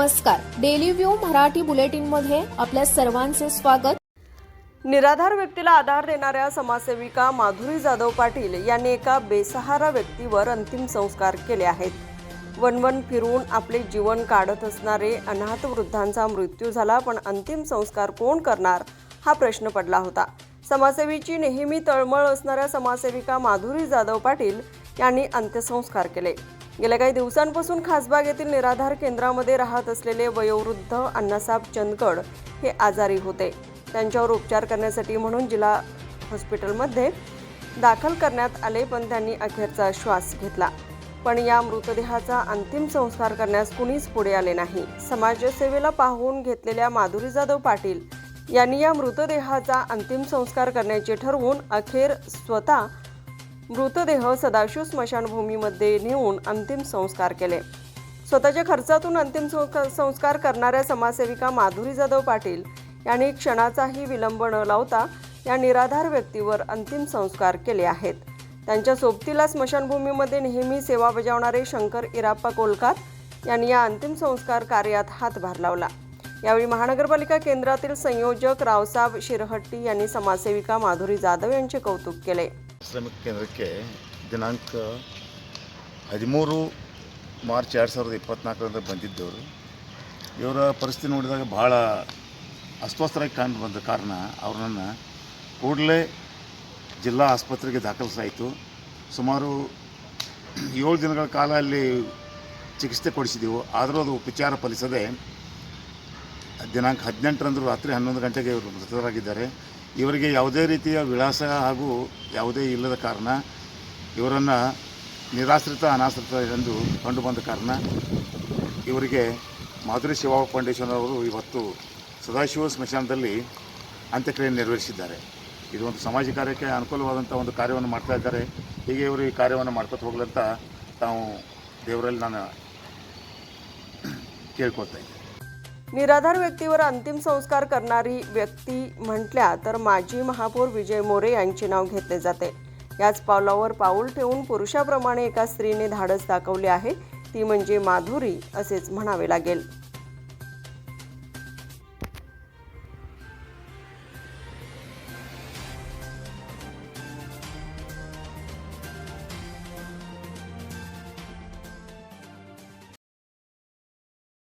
नमस्कार. Daily view Marathi बुलेटिनमध्ये आपल्या सर्वांचे स्वागत. निराधार व्यक्तीला आधार देणाऱ्या समाजसेविका माधुरी जाधव पाटील यांनी एका बेसहारा व्यक्तीवर अंतिम संस्कार केले आहेत. वनवन फिरून आपले जीवन काढत असणारे अनाथ वृद्धांचा मृत्यू झाला पण अंतिम संस्कार कोण करणार हा प्रश्न पडला होता. समाजसेवीची नेहमी तळमळ असणाऱ्या समाजसेविका माधुरी जाधव पाटील यांनी अंत्यसंस्कार केले. गेल्या काही दिवसांपासून खासबाग येथील निराधार केंद्रामध्ये राहत असलेले वयोवृद्ध अण्णासाहेब चंदगड हे आजारी होते. त्यांच्यावर उपचार करण्यासाठी म्हणून जिल्हा हॉस्पिटलमध्ये दाखल करण्यात आले पण त्यांनी अखेरचा श्वास घेतला. पण या मृतदेहाचा अंतिम संस्कार करण्यास कुणीच पुढे आले नाही. समाजसेवेला पाहून घेतलेल्या माधुरी जाधव पाटील यांनी या मृतदेहाचा अंतिम संस्कार करण्याचे ठरवून अखेर स्वतः मृतदेह सदाशिव स्मशानभूमीमध्ये नेऊन अंतिम संस्कार केले. स्वतःच्या खर्चातून अंतिम संस्कार करणाऱ्या समाजसेविका माधुरी जाधव पाटील यांनी क्षणाचाही विलंब न लावता या निराधार व्यक्तीवर अंतिम संस्कार केले आहेत. त्यांच्या सोबतीला स्मशानभूमीमध्ये नेहमी सेवा बजावणारे शंकर इराप्पा कोलकार यांनी या अंतिम संस्कार कार्यात हातभार लावला यावेळी महानगरपालिका केंद्रातील संयोजक रावसाहेब शिरहट्टी यांनी समाजसेविका माधुरी जाधव यांचे कौतुक केले. ಶ್ರಮಿಕ ಕೇಂದ್ರಕ್ಕೆ ದಿನಾಂಕ ಹದಿಮೂರು ಮಾರ್ಚ್ ಎರಡು ಸಾವಿರದ ಇಪ್ಪತ್ನಾಲ್ಕರಿಂದ ಬಂದಿದ್ದವರು. ಇವರ ಪರಿಸ್ಥಿತಿ ನೋಡಿದಾಗ ಭಾಳ ಅಸ್ವಸ್ಥರಾಗಿ ಕಂಡು ಬಂದ ಕಾರಣ ಅವ್ರನ್ನ ಕೂಡಲೇ ಜಿಲ್ಲಾ ಆಸ್ಪತ್ರೆಗೆ ದಾಖಲಿಸಾಯಿತು ಸುಮಾರು ಏಳು ದಿನಗಳ ಕಾಲ ಅಲ್ಲಿ ಚಿಕಿತ್ಸೆ ಕೊಡಿಸಿದೆವು. ಆದರೂ ಅದು ಉಪಚಾರ ಫಲಿಸದೆ ದಿನಾಂಕ ಹದಿನೆಂಟರಂದು ರಾತ್ರಿ ಹನ್ನೊಂದು ಗಂಟೆಗೆ ಇವರು ಮೃತರಾಗಿದ್ದಾರೆ. ಇವರಿಗೆ ಯಾವುದೇ ರೀತಿಯ ವಿಳಾಸ ಹಾಗೂ ಯಾವುದೇ ಇಲ್ಲದ ಕಾರಣ ಇವರನ್ನು ನಿರಾಶ್ರಿತ, ಅನಾಶ್ರಿತ ಎಂದು ಕಂಡು ಬಂದ ಕಾರಣ ಇವರಿಗೆ ಮಾಧುರಿ ಶಿವ ಫೌಂಡೇಶನ್ ಅವರು ಇವತ್ತು ಸದಾಶಿವ ಸ್ಮಶಾನದಲ್ಲಿ ಅಂತ್ಯಕ್ರಿಯೆ ನೆರವೇರಿಸಿದ್ದಾರೆ ಇದು ಒಂದು ಸಮಾಜ ಕಾರ್ಯಕ್ಕೆ ಅನುಕೂಲವಾದಂಥ ಒಂದು ಕಾರ್ಯವನ್ನು ಮಾಡ್ತಾ ಇದ್ದಾರೆ. ಹೀಗೆ ಇವರು ಈ ಕಾರ್ಯವನ್ನು ಮಾಡ್ಕೊತ ಹೋಗ್ಲಂತ ತಾವು ದೇವರಲ್ಲಿ ನಾನು ಕೇಳ್ಕೊಳ್ತಾ ಇದ್ದೀನಿ. निराधार व्यक्तीवर अंतिम संस्कार करणारी व्यक्ती म्हटल्या तर माजी महापौर विजय मोरे यांचे नाव घेतले जाते. याच पावलावर पाऊल ठेवून पुरुषाप्रमाणे एका स्त्रीने धाडस दाखवले आहे. ती म्हणजे माधुरी असेच म्हणावे लागेल.